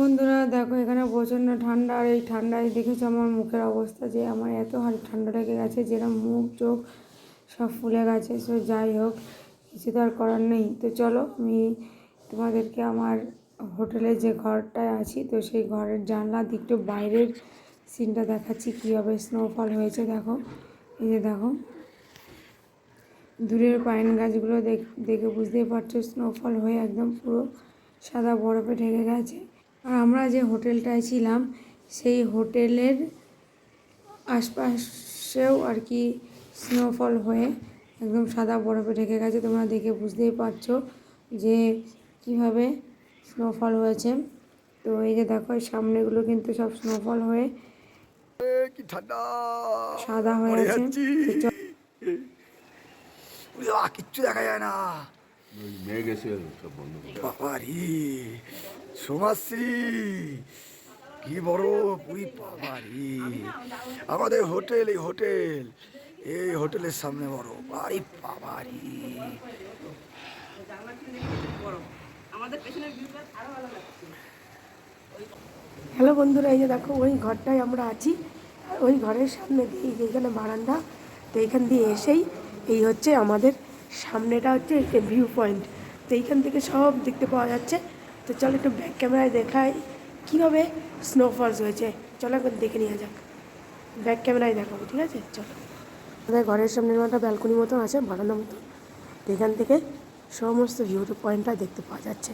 বন্ধুরা, দেখো এখানে প্রচণ্ড ঠান্ডা আর এই ঠান্ডায় দেখেছ আমার মুখের অবস্থা যে আমার এত ঠান্ডা লেগে গেছে যেরকম মুখ, চোখ সব ফুলে গেছে। সো যাই হোক, কিছু তো আর করার নেই। তো চলো, আমি তোমাদেরকে আমার হোটেলে যে ঘরটায় আছি, তো সেই ঘরের জানলা দিকটা বাইরের সিনটা দেখাচ্ছি কীভাবে স্নোফল হয়েছে, দেখো। এই যে দেখো, দূরের পাইন গাছগুলো দেখে বুঝতেই পারছ স্নোফল হয়ে একদম পুরো সাদা বরফে ঢেকে গেছে। আর আমরা যে হোটেলটায় ছিলাম সেই হোটেলের আশপাশেও আর কি স্নোফল হয়ে একদম সাদা বরফে ঢেকে গেছে। তোমরা দেখে বুঝতেই পারছ যে কীভাবে স্নোফল হয়েছে। তো এই যে দেখো এই সামনেগুলো কিন্তু সব স্নোফল হয়ে সাদা হয়ে আছে। উয়া, কিচ্ছু দেখা যায় না। ওই মেঘ এসে সব বন্ধ করে দেয়। বাবা রে সোমাশ্রী, কি বড় পুরি বাবা রে আমাদের হোটেল, এই হোটেল, এই হোটেলের সামনে বড় আরে বাবা রে হ্যালো বন্ধুরা, এই যে দেখো, ওই ঘরটায় আমরা আছি ওই ঘরের সামনে দিয়ে এই যে এখানে বারান্দা, তো এইখান দিয়ে এসেই এই হচ্ছে আমাদের সামনেটা হচ্ছে একটা ভিউ পয়েন্ট তো এইখান থেকে সব দেখতে পাওয়া যাচ্ছে। তো চলো একটু ব্যাক ক্যামেরায় দেখাই কীভাবে স্নোফলস হয়েছে। চলো একবার দেখে নেওয়া যাক। ব্যাক ক্যামেরায় দেখাবো, ঠিক আছে? চলো। আমাদের ঘরের সামনের একটা ব্যালকনি মতো আছে, বারান্দা মতো। এখান থেকে সমস্ত ভিউ পয়েন্টটা দেখতে পাওয়া যাচ্ছে।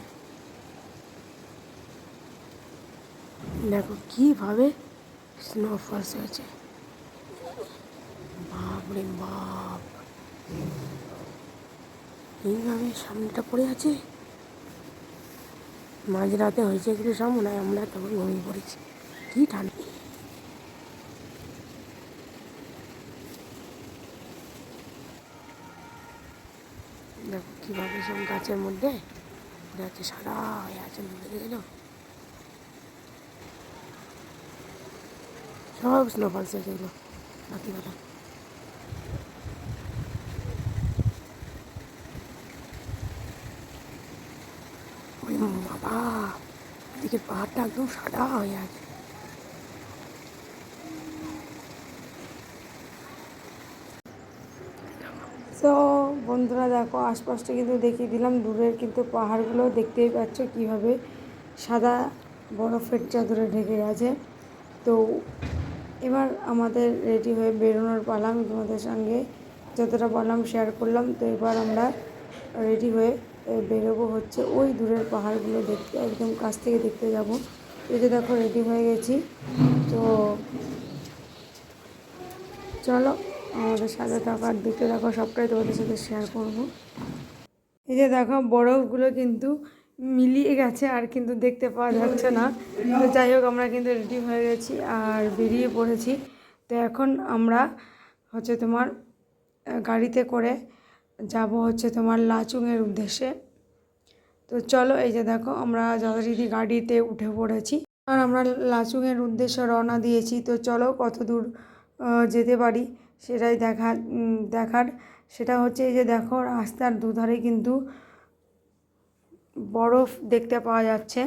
দেখো কীভাবে স্নোফলস হয়েছে। বাপ রে বাপ। এইভাবে সামনেটা পড়ে আছে। মাঝরাতে হয়েছে কিছু সব মনে হয় আমরা তখন ঘুমিয়ে পড়েছি। কী ঠান্ডা। দেখো কীভাবে সব গাছের মধ্যে আছে সাদা হয়ে আছে দেখে গেল সব স্নোফলস হয়েছে এগুলো বাকি কথা। বাবা, এদিকে পাহাড়টা একদম সাদা হয়ে আছে। তো বন্ধুরা, দেখো, আশপাশটা কিন্তু দেখিয়ে দিলাম। দূরের কিন্তু পাহাড়গুলো দেখতেই পাচ্ছ কীভাবে সাদা বরফের চাদরে ঢেকে গেছে। তো, এবার আমাদের রেডি হয়ে বেরোনোর পালাম তোমাদের সঙ্গে যতটা বললাম শেয়ার করলাম। তো, এবার আমরা রেডি হয়ে বেরোবো হচ্ছে ওই দূরের পাহাড়গুলো দেখতে, একদম কাছ থেকে দেখতে যাব। এই যে দেখো রেডি হয়ে গেছি। তো চলো, আমাদের সাথে থাকো আর দেখতে থাকো সবটাই তোমাদের সাথে শেয়ার করব। এই যে দেখো, বরফগুলো কিন্তু মিলিয়ে গেছে, আর কিন্তু দেখতে পাওয়া যাচ্ছে না। তো যাই হোক, আমরা কিন্তু রেডি হয়ে গেছি আর বেরিয়ে পড়েছি। তো এখন আমরা হচ্ছে তোমার গাড়িতে করে যাব হচ্ছে তোমার লাচুংয়ের উদ্দেশ্যে। তো চলো এই যে দেখো, আমরা যথারীতি গাড়িতে উঠে পড়েছি। আর আমরা লাচুংয়ের উদ্দেশ্যে রওনা দিয়েছি। তো চলো কত দূর যেতে পারি সেটাই দেখা দেখার। সেটা হচ্ছে এই যে দেখো, রাস্তার দুধারে কিন্তু বরফ দেখতে পাওয়া যাচ্ছে।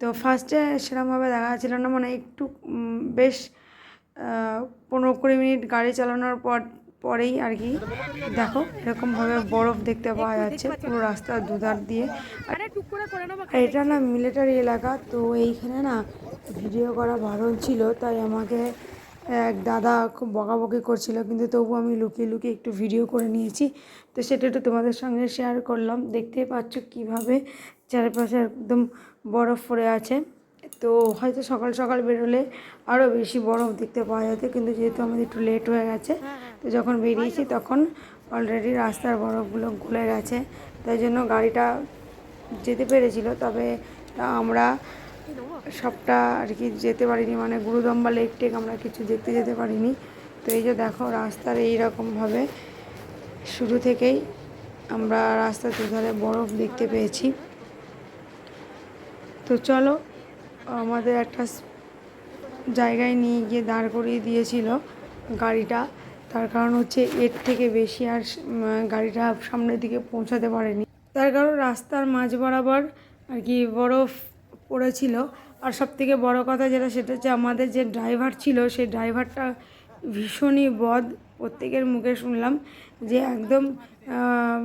তো ফার্স্টে সেরকমভাবে দেখা যাচ্ছিল না মানে একটু বেশ পনেরো কুড়ি মিনিট গাড়ি চালানোর পর পরেই আর কি। দেখো, এরকমভাবে বরফ দেখতে পাওয়া যাচ্ছে পুরো রাস্তার দুধার দিয়ে। আর এটা না মিলিটারি এলাকা, তো এইখানে না ভিডিও করা বারণ ছিল, তাই আমাকে এক দাদা খুব বকাবকি করছিল, কিন্তু তবু আমি লুকিয়ে লুকিয়ে একটু ভিডিও করে নিয়েছি। তো সেটা একটু তোমাদের সঙ্গে শেয়ার করলাম। দেখতেই পাচ্ছ কীভাবে চারপাশে একদম বরফ পড়ে আছে। তো হয়তো সকাল সকাল বেরোলে আরও বেশি বরফ দেখতে পাওয়া যেত, কিন্তু যেহেতু আমাদের একটু লেট হয়ে গেছে তো যখন বেরিয়েছি তখন অলরেডি রাস্তার বরফগুলো গলে গেছে। তাই জন্য গাড়িটা যেতে পেরেছিল, তবে আমরা সবটা আর কি যেতে পারিনি মানে গুরুদম্বা লেক টেক আমরা কিছু দেখতে যেতে পারিনি। তো এই যে দেখো রাস্তার এই রকমভাবে শুরু থেকেই আমরা রাস্তার দুধারে বরফ দেখতে পেয়েছি। তো চলো, আমাদের একটা জায়গায় নিয়ে গিয়ে দাঁড় করিয়ে দিয়েছিল গাড়িটা। তার কারণ হচ্ছে এর থেকে বেশি আর গাড়িটা সামনের দিকে পৌঁছাতে পারেনি। তার কারণ রাস্তার মাঝ বরাবর আর কি বরফ পড়েছিল। আর সব থেকে বড়ো কথা যেটা সেটা হচ্ছে আমাদের যে ড্রাইভার ছিল সেই ড্রাইভারটা ভীষণই বদ। প্রত্যেকের মুখে শুনলাম যে একদম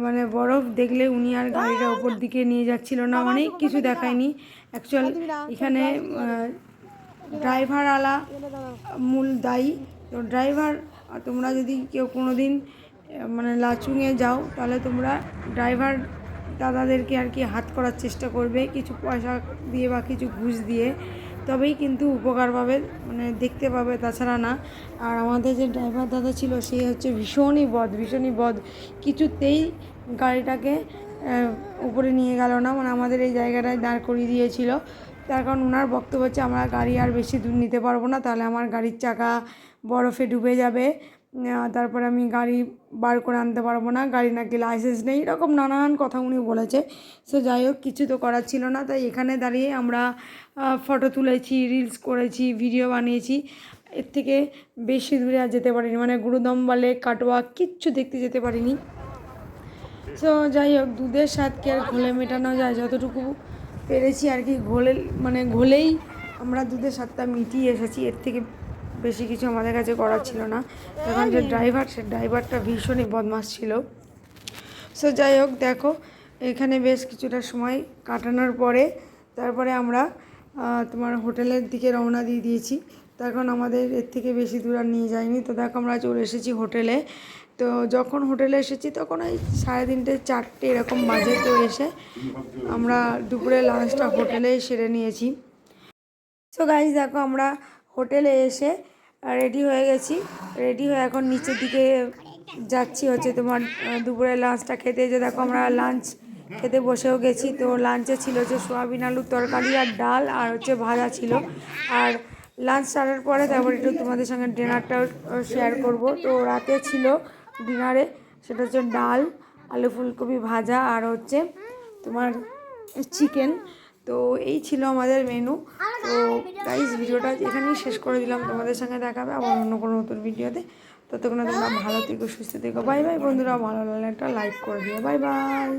মানে বরফ দেখলে উনি আর গাড়িটা ওপর দিকে নিয়ে যাচ্ছিল না। অনেক কিছু দেখায়নি। অ্যাকচুয়াল এখানে ড্রাইভার আলা মূল দায়ী। তো ড্রাইভার তোমরা যদি কেউ কোনো দিন মানে লাচুংয়ে যাও, তাহলে তোমরা ড্রাইভার দাদাদেরকে আর কি হাত করার চেষ্টা করবে, কিছু পয়সা দিয়ে বা কিছু ঘুষ দিয়ে। তবেই কিন্তু উপকার পাবে মানে দেখতে পাবে, তাছাড়া না। আর আমাদের যে ড্রাইভার দাদা ছিল, সে হচ্ছে ভীষণই বদ ভীষণই বদ। কিছুতেই গাড়িটাকে উপরে নিয়ে গেল না মানে আমাদের এই জায়গাটায় দাঁড় করিয়ে দিয়েছিল। তার কারণ ওনার বক্তব্য হচ্ছে, আমরা গাড়ি আর বেশি দূর নিতে পারব না, তাহলে আমার গাড়ির চাকা বরফে ডুবে যাবে। তারপরে আমি গাড়ি বার করে আনতে পারব না, গাড়ি নাকি লাইসেন্স নেই। এরকম নানান কথা উনি বলেছে। সো যাই হোক, কিছু তো করার ছিল না। তাই এখানে দাঁড়িয়ে আমরা ফটো তুলেছি রিলস করেছি ভিডিও বানিয়েছি। এর থেকে বেশি দূরে আর যেতে পারিনি। মানে গুরুদম বলে, কাটোয়া কিচ্ছু দেখতে যেতে পারিনি। সো যাই হোক, দুধের স্বাদকে আর ঘোলে মেটানো যায়? যতটুকু পেরেছি আর কি। ঘোলে মানে ঘোলেই আমরা দুধের স্বাদটা মিটিয়ে এসেছি। এর থেকে বেশি কিছু আমাদের কাছে করার ছিল না। এখন যে ড্রাইভার, সে ড্রাইভারটা ভীষণই বদমাস ছিল। সো যাই হোক, দেখো, এখানে বেশ কিছুটা সময় কাটানোর পরে তারপরে আমরা তোমার হোটেলের দিকে রওনা দিয়ে দিয়েছি। তখন আমাদের এর থেকে বেশি দূর আর নিয়ে যায়নি তো দেখো, আমরা চলে এসেছি হোটেলে। তো যখন হোটেলে এসেছি তখন ওই সাড়ে তিনটে, চারটে এরকম বাজে তো এসে আমরা দুপুরে লাঞ্চটা হোটেলেই সেরে নিয়েছি। সো গাইজ দেখো আমরা হোটেলে এসে রেডি হয়ে গেছি। রেডি হয়ে এখন নিচের দিকে যাচ্ছি হচ্ছে তোমার দুপুরে লাঞ্চটা খেতে। যে দেখো আমরা লাঞ্চ খেতে বসেও গেছি। তো লাঞ্চে ছিল হচ্ছে সোয়াবিন আলুর তরকারি আর ডাল আর হচ্ছে ভাজা ছিল। আর লাঞ্চ ছাড়ার পরে তারপর একটু তোমাদের সঙ্গে ডিনারটাও শেয়ার করব। তো রাতে ছিল ডিনারে সেটা হচ্ছে ডাল, আলু ফুলকপি ভাজা আর হচ্ছে তোমার চিকেন তো এই ছিল আমাদের মেনু তো গাইজ ভিডিওটা এখানেই শেষ করে দিলাম। তোমাদের সঙ্গে দেখাবে আবার অন্য কোনো নতুন ভিডিওতে। ততক্ষণে তোমরা ভালো থেকো, সুস্থ থেকো। বাই বাই বন্ধুরা। ভালো লাগলে একটা লাইক করে দিও। Bye bye